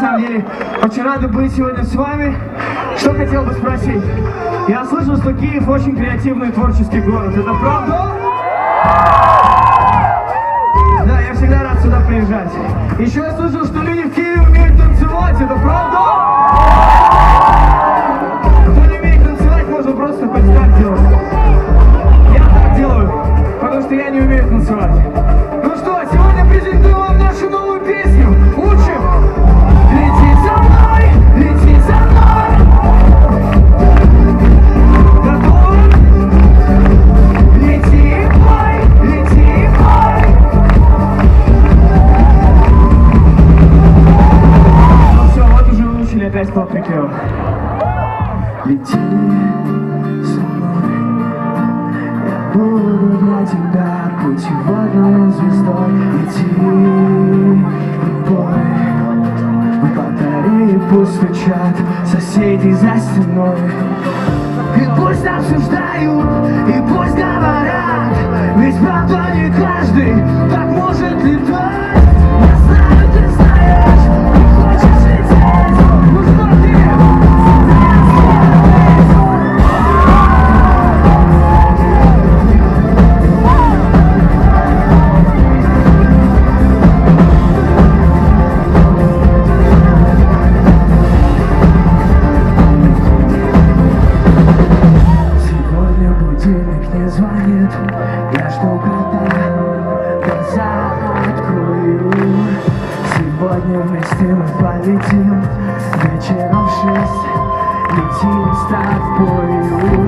самом деле очень рада быть сегодня с вами. Что хотел бы спросить? Я слышал, что Киев очень креативный творческий город. Это правда? Да, я всегда рад сюда приезжать. Еще я слышал, что люди в Киеве умеют танцевать. Это правда? Кто не умеет танцевать, можно просто хоть так делать. Я так делаю, потому что я не умею танцевать. Ну что, сегодня презентую вам нашу новую песню. Опять полприпева. Лети со мной, я буду для тебя путеводной звездой. Лети и пой, батареи пусть стучат, соседи за стеной. И пусть обсуждают, и пусть говорят, ведь правда не будильник не звонит. Я жду, когда глаза открою. Сегодня вместе мы полетим. Вечером в шесть Летим с тобою